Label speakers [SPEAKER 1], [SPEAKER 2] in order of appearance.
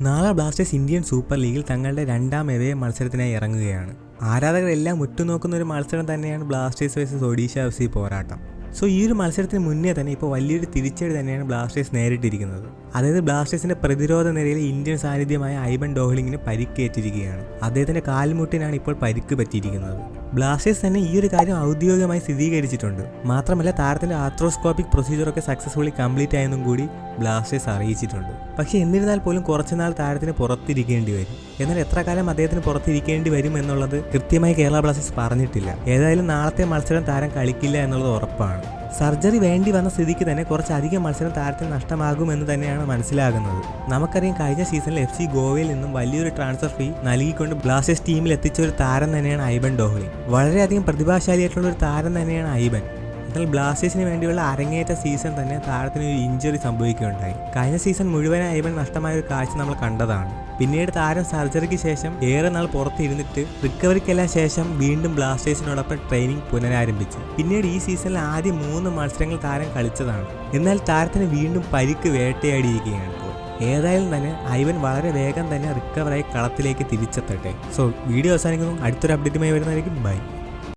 [SPEAKER 1] നാളെ Blasters Indian super ലീഗിൽ തങ്ങളുടെ രണ്ടാം എവേ മത്സരത്തിനായി ഇറങ്ങുകയാണ്. ആരാധകരെല്ലാം ഉറ്റുനോക്കുന്ന ഒരു മത്സരം തന്നെയാണ് Blasters versus Odisha F C പോരാട്ടം. സോ ഈ ഒരു മത്സരത്തിന് മുന്നേ തന്നെ ഇപ്പോൾ വലിയൊരു തിരിച്ചടി തന്നെയാണ് ബ്ലാസ്റ്റേഴ്സ് നേരിട്ടിരിക്കുന്നത്. അതായത് ബ്ലാസ്റ്റേഴ്സിന്റെ പ്രതിരോധ നിരയിൽ ഇന്ത്യൻ സാന്നിധ്യമായ ഐബൻ ഡോഹ്ലിങ്ങിന് പരിക്കേറ്റിരിക്കുകയാണ്. അദ്ദേഹത്തിന്റെ കാൽമുട്ടിനാണ് ഇപ്പോൾ പരിക്ക് പറ്റിയിരിക്കുന്നത്. ബ്ലാസ്റ്റേഴ്സ് തന്നെ ഈ ഒരു കാര്യം ഔദ്യോഗികമായി സ്ഥിരീകരിച്ചിട്ടുണ്ട്. മാത്രമല്ല താരത്തിന്റെ ആർത്രോസ്കോപ്പിക് പ്രൊസീജിയറൊക്കെ സക്സസ്ഫുള്ളി കംപ്ലീറ്റ് ആയെന്നും കൂടി ബ്ലാസ്റ്റേഴ്സ് അറിയിച്ചിട്ടുണ്ട്. പക്ഷേ എന്നിരുന്നാൽ പോലും കുറച്ചുനാൾ താരത്തിന് പുറത്തിരിക്കേണ്ടി വരും. എന്നാൽ എത്ര കാലം അദ്ദേഹത്തിന് പുറത്തിരിക്കേണ്ടി വരും എന്നുള്ളത് കൃത്യമായി കേരള ബ്ലാസ്റ്റേഴ്സ് പറഞ്ഞിട്ടില്ല. ഏതായാലും നാളത്തെ മത്സരം താരം കളിക്കില്ല എന്നുള്ളത് ഉറപ്പാണ്. സർജറി വേണ്ടി വന്ന സ്ഥിതിക്ക് തന്നെ കുറച്ചധികം മത്സരം താരത്തിന് നഷ്ടമാകുമെന്ന് തന്നെയാണ് മനസ്സിലാകുന്നത്. നമുക്കറിയാം കഴിഞ്ഞ സീസണിൽ എഫ് സി ഗോവയിൽ നിന്നും വലിയൊരു ട്രാൻസ്ഫർ ഫീ നൽകിക്കൊണ്ട് ബ്ലാസ്റ്റേഴ്സ് ടീമിൽ എത്തിച്ച ഒരു താരം തന്നെയാണ് ഐബൻ ഡോഹ്ലി. വളരെയധികം പ്രതിഭാശാലിയായിട്ടുള്ള ഒരു താരം തന്നെയാണ് ഐബൻ. എന്നാൽ ബ്ലാസ്റ്റേഴ്സിന് വേണ്ടിയുള്ള അരങ്ങേറ്റ സീസൺ തന്നെ താരത്തിന് ഒരു ഇഞ്ചുറി സംഭവിക്കുകയുണ്ടായി. കഴിഞ്ഞ സീസൺ മുഴുവനായി ഇവൻ നഷ്ടമായ ഒരു കാഴ്ച നമ്മൾ കണ്ടതാണ്. പിന്നീട് താരം സർജറിക്ക് ശേഷം ഏറെ നാൾ പുറത്തിരുന്നിട്ട് റിക്കവറിക്കെല്ലാം ശേഷം വീണ്ടും ബ്ലാസ്റ്റേഴ്സിനോടൊപ്പം ട്രെയിനിങ് പുനരാരംഭിച്ചു. പിന്നീട് ഈ സീസണിൽ ആദ്യ മൂന്ന് മത്സരങ്ങൾ താരം കളിച്ചതാണ്. എന്നാൽ താരത്തിന് വീണ്ടും പരിക്ക് വേട്ടയാടിയിരിക്കുകയാണ് ഏതായാലും തന്നെ ഐവൻ വളരെ വേഗം തന്നെ റിക്കവറായി കളത്തിലേക്ക് തിരിച്ചെത്തട്ടെ. സോ വീഡിയോ അവസാനിക്കുന്നു. അടുത്തൊരു അപ്ഡേറ്റുമായി വരുന്നതായിരിക്കും. ബൈ